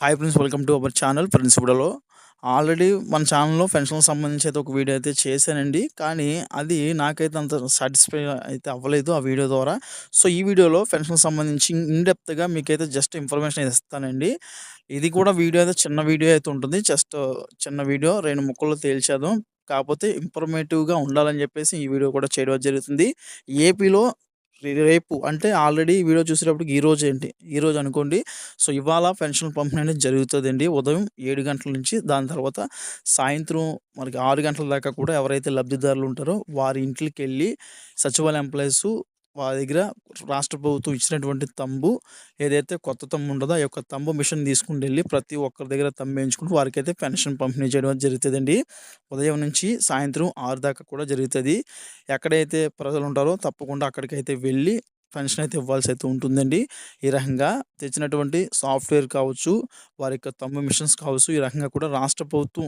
Hi friends welcome to our channel friends ఇప్పుడులో. Already మన ఛానల్లో పెన్షన్కి సంబంధించి అయితే ఒక వీడియో అయితే చేశానండి. కానీ అది నాకైతే అంత సాటిస్ఫై అయితే అవ్వలేదు ఆ వీడియో ద్వారా. సో ఈ వీడియోలో పెన్షన్కి సంబంధించి ఇన్డెప్త్గా మీకైతే జస్ట్ ఇన్ఫర్మేషన్ ఇస్తానండి. ఇది కూడా వీడియో అయితే చిన్న వీడియో అయితే ఉంటుంది. జస్ట్ చిన్న వీడియో రెండు ముక్కల్లో తేల్చేద్దాం. కాకపోతే ఇన్ఫర్మేటివ్గా ఉండాలని చెప్పేసి ఈ వీడియో కూడా చేయడం జరుగుతుంది. ఏపీలో రేపు అంటే ఆల్రెడీ వీడియో చూసేటప్పటికి ఈరోజు ఏంటి? ఈరోజు అనుకోండి. సో ఇవాళ పెన్షన్ పంపిణీ అనేది జరుగుతుందండి. ఉదయం ఏడు గంటల నుంచి దాని తర్వాత సాయంత్రం మనకి ఆరు గంటల దాకా కూడా ఎవరైతే లబ్ధిదారులు ఉంటారో వారి ఇంట్లోకి వెళ్ళి సచివాలయ ఎంప్లాయీస్ వారి దగ్గర రాష్ట్ర ప్రభుత్వం ఇచ్చినటువంటి తంబు ఏదైతే కొత్త తమ్ము ఉండదో ఆ యొక్క తంబు మిషన్ తీసుకుని వెళ్ళి ప్రతి ఒక్కరి దగ్గర తమ్ము వేయించుకుంటూ వారికి అయితే పెన్షన్ పంపిణీ చేయడం జరుగుతుందండి. ఉదయం నుంచి సాయంత్రం ఆరు దాకా కూడా జరుగుతుంది. ఎక్కడైతే ప్రజలు ఉంటారో తప్పకుండా అక్కడికైతే వెళ్ళి పెన్షన్ అయితే ఇవ్వాల్సి అయితే ఉంటుందండి. ఈ రకంగా తెచ్చినటువంటి సాఫ్ట్వేర్ కావచ్చు వారి యొక్క తమ్ము మిషన్స్ కావచ్చు ఈ రకంగా కూడా రాష్ట్ర ప్రభుత్వం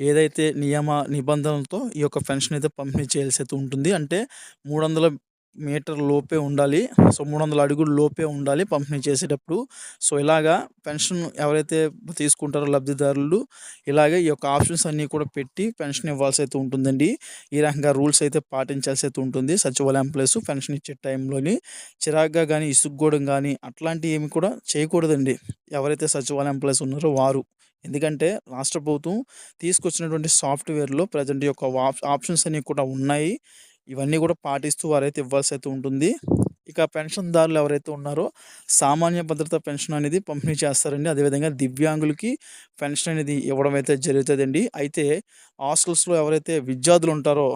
ఏదైతే నియమ నిబంధనలతో ఈ యొక్క పెన్షన్ అయితే పంపిణీ చేయాల్సి అయితే ఉంటుంది. అంటే మూడు వందల మీటర్ లోపే ఉండాలి. సో మూడు వందల అడుగులు లోపే ఉండాలి పంపిణీ చేసేటప్పుడు. సో ఇలాగా పెన్షన్ ఎవరైతే తీసుకుంటారో లబ్ధిదారులు ఇలాగే ఈ యొక్క ఆప్షన్స్ అన్నీ కూడా పెట్టి పెన్షన్ ఇవ్వాల్సి అయితే ఉంటుందండి. ఈ రకంగా రూల్స్ అయితే పాటించాల్సి అయితే ఉంటుంది. సచివాలయం ఎంప్లాయీస్ పెన్షన్ ఇచ్చే టైంలోని చిరాగ్గా కానీ ఇసుక్కోవడం కానీ అట్లాంటివి ఏమి కూడా చేయకూడదండి. ఎవరైతే సచివాలయం ఎంప్లాయీస్ ఉన్నారో వారు. ఎందుకంటే రాష్ట్ర ప్రభుత్వం తీసుకొచ్చినటువంటి సాఫ్ట్వేర్లో ప్రజెంట్ యొక్క ఆప్షన్స్ అన్నీ కూడా ఉన్నాయి. ఇవన్నీ కూడా పాటిస్తూ వారైతే ఇవ్వాల్సి అయితే ఉంటుంది. ఇక పెన్షన్దారులు ఎవరైతే ఉన్నారో సామాన్య భద్రత పెన్షన్ అనేది పంపిణీ చేస్తారండి. అదేవిధంగా దివ్యాంగులకి పెన్షన్ అనేది ఇవ్వడం అయితే జరుగుతుందండి. అయితే హాస్టల్స్లో ఎవరైతే విద్యార్థులు ఉంటారో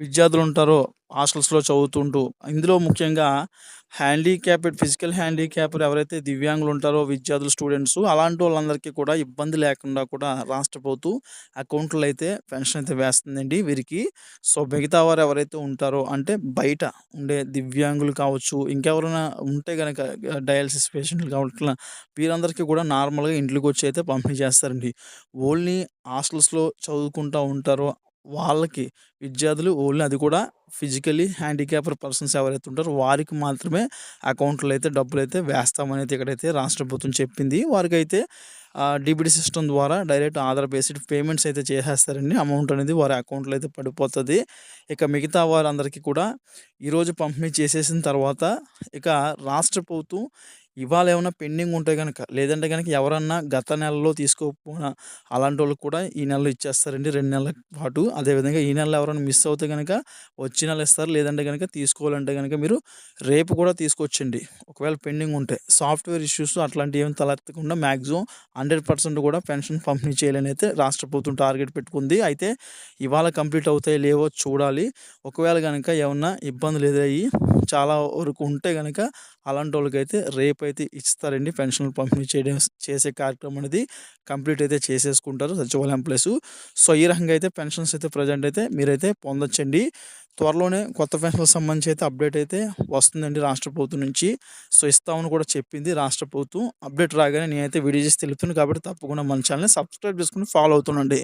విద్యార్థులు ఉంటారో హాస్టల్స్లో చదువుతుంటూ ఇందులో ముఖ్యంగా హ్యాండిక్యాప్డ్ ఫిజికల్ హ్యాండిక్యాప్డ్ ఎవరైతే దివ్యాంగులు ఉంటారో విద్యార్థులు స్టూడెంట్స్ అలాంటి వాళ్ళందరికీ కూడా ఇబ్బంది లేకుండా కూడా రాష్ట్ర ప్రభుత్వం అకౌంట్లో అయితే పెన్షన్ అయితే వేస్తుందండి. వీరికి సో మిగతా వారు ఎవరైతే ఉంటారో అంటే బయట ఉండే దివ్యాంగులు కావచ్చు ఇంకెవరైనా ఉంటే కనుక డయాలసిస్ పేషెంట్లు కావచ్చు వీరందరికీ కూడా నార్మల్గా ఇంట్లోకి వచ్చి అయితే పంపిణీ చేస్తారండి. ఓన్లీ హాస్టల్స్లో చదువుకుంటూ ఉంటారో వాళ్ళకి విద్యార్థులు ఓన్లీ అది కూడా ఫిజికలీ హ్యాండిక్యాప్డ్ పర్సన్స్ ఎవరైతే ఉంటారో వారికి మాత్రమే అకౌంట్లో అయితే డబ్బులు అయితే వేస్తామనేది ఇక్కడైతే రాష్ట్ర ప్రభుత్వం చెప్పింది. వారికైతే డిబిటీ సిస్టమ్ ద్వారా డైరెక్ట్ ఆధార్ బేస్డ్ పేమెంట్స్ అయితే చేసేస్తారండి అమౌంట్ అనేది వారి అకౌంట్లో అయితే పడిపోతుంది. ఇక మిగతా వారందరికీ కూడా ఈరోజు పంపిణీ చేసేసిన తర్వాత ఇక రాష్ట్ర ప్రభుత్వం ఇవాళ ఏమైనా పెండింగ్ ఉంటే కనుక లేదంటే కనుక ఎవరన్నా గత నెలలో తీసుకోకపోయినా అలాంటి వాళ్ళు కూడా ఈ నెలలో ఇచ్చేస్తారండి రెండు నెలల పాటు. అదేవిధంగా ఈ నెలలో ఎవరైనా మిస్ అవుతే కనుక వచ్చే నెల ఇస్తారు లేదంటే కనుక తీసుకోవాలంటే కనుక మీరు రేపు కూడా తీసుకొచ్చండి ఒకవేళ పెండింగ్ ఉంటే సాఫ్ట్వేర్ ఇష్యూస్ అట్లాంటివి ఏమి తలెత్తకుండా మ్యాక్సిమం హండ్రెడ్ పర్సెంట్ కూడా పెన్షన్ పంపిణీ చేయాలని అయితే రాష్ట్ర ప్రభుత్వం టార్గెట్ పెట్టుకుంది. అయితే ఇవాళ కంప్లీట్ అవుతాయి లేవో చూడాలి. ఒకవేళ కనుక ఏమన్నా ఇబ్బందులు ఎదురయ్యి చాలా వరకు ఉంటే కనుక అలాంటి వాళ్ళకైతే రేపు అయితే ఇస్తారండి. పెన్షన్లు పంపిణీ చేయడం చేసే కార్యక్రమం అనేది కంప్లీట్ అయితే చేసేసుకుంటారు సచివాలయం ఎంప్లాయీస్. సో ఈ రకంగా అయితే పెన్షన్స్ అయితే ప్రజెంట్ అయితే మీరైతే పొందొచ్చండి. త్వరలోనే కొత్త పెన్షన్లకు సంబంధించి అయితే అప్డేట్ అయితే వస్తుందండి రాష్ట్ర ప్రభుత్వం నుంచి. సో ఇస్తామని కూడా చెప్పింది రాష్ట్ర ప్రభుత్వం. అప్డేట్ రాగానే నేనైతే వీడియో చేసి తెలుపుతున్నాను కాబట్టి తప్పకుండా మన ఛానల్ని సబ్స్క్రైబ్ చేసుకుని ఫాలో అవుతుండండి.